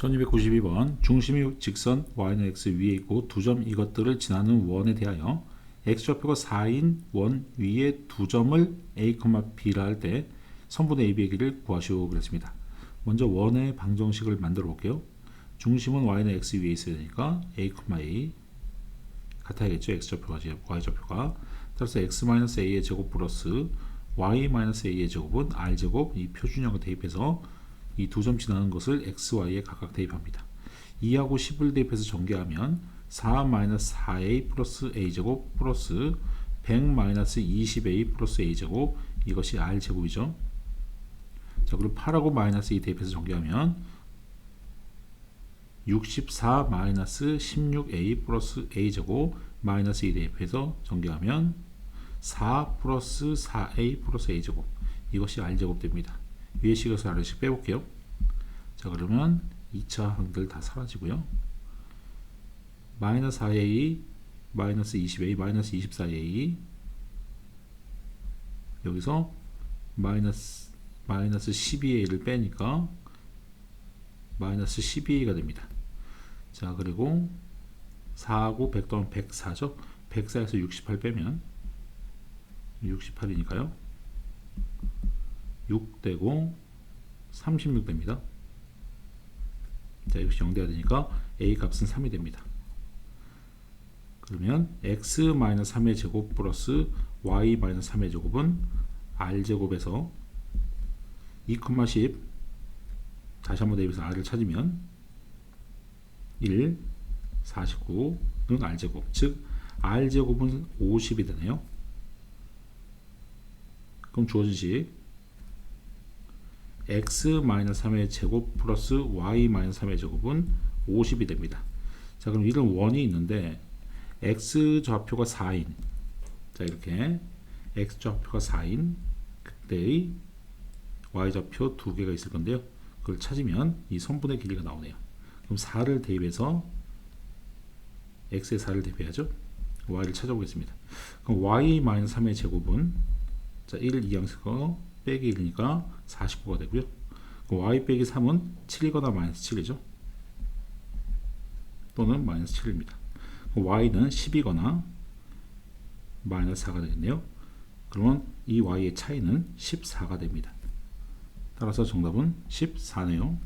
1292번 중심이 직선 y는 x 위에 있고 두 점 이것들을 지나는 원에 대하여 x좌표가 4인 원 위에 두 점을 a, b라 할 때 선분의 a, b의 길이를 구하시오 그랬습니다. 먼저 원의 방정식을 만들어 볼게요. 중심은 y는 x 위에 있어야 되니까 a, a 같아야겠죠. x좌표가 y좌표가 따라서 x-a의 제곱 플러스 y-a의 제곱은 r제곱 이 표준형을 대입해서 이 두 점 지나는 것을 x, y에 각각 대입합니다. 2하고 10을 대입해서 전개하면 4-4a 플러스 a제곱 플러스 100-20a 플러스 a제곱 이것이 r제곱이죠. 자 그리고 8하고 마이너스 2 대입해서 전개하면 64-16a 플러스 a제곱 마이너스 2 대입해서 전개하면 4 플러스 4a 플러스 a제곱 이것이 r제곱 됩니다. 위에 식에서 아래식 빼볼게요. 자 그러면 2차 항들 다 사라지고요. 마이너스 4a 마이너스 20a 마이너스 24a 여기서 마이너스 마이너스 12a를 빼니까 마이너스 12a가 됩니다. 자 그리고 4하고 100 더하면 104죠. 104에서 68 빼면 68이니까요. 6 되고 36 됩니다. 자, 이것이 0 돼야 되니까 a 값은 3이 됩니다. 그러면 x-3의 제곱 플러스 y-3의 제곱은 r제곱에서 2,10 다시 한번 대입해서 r을 찾으면 1, 49는 r제곱 즉 r제곱은 50이 되네요. 그럼 주어진 식 x-3의 제곱 플러스 y-3의 제곱은 50이 됩니다. 자, 그럼 이런 원이 있는데 x 좌표가 4인 자, 이렇게 x 좌표가 4인 그때의 y 좌표 두 개가 있을 건데요. 그걸 찾으면 이 선분의 길이가 나오네요. 그럼 4를 대입해서 x의 4를 대입해야죠. y를 찾아보겠습니다. 그럼 y-3의 제곱은 자, 1 이항식거 빼기 1이니까 49가 되고요. y 빼기 3은 7이거나 마이너스 7이죠. 또는 마이너스 7입니다. y는 10이거나 마이너스 4가 되겠네요. 그러면 이 y의 차이는 14가 됩니다. 따라서 정답은 14네요.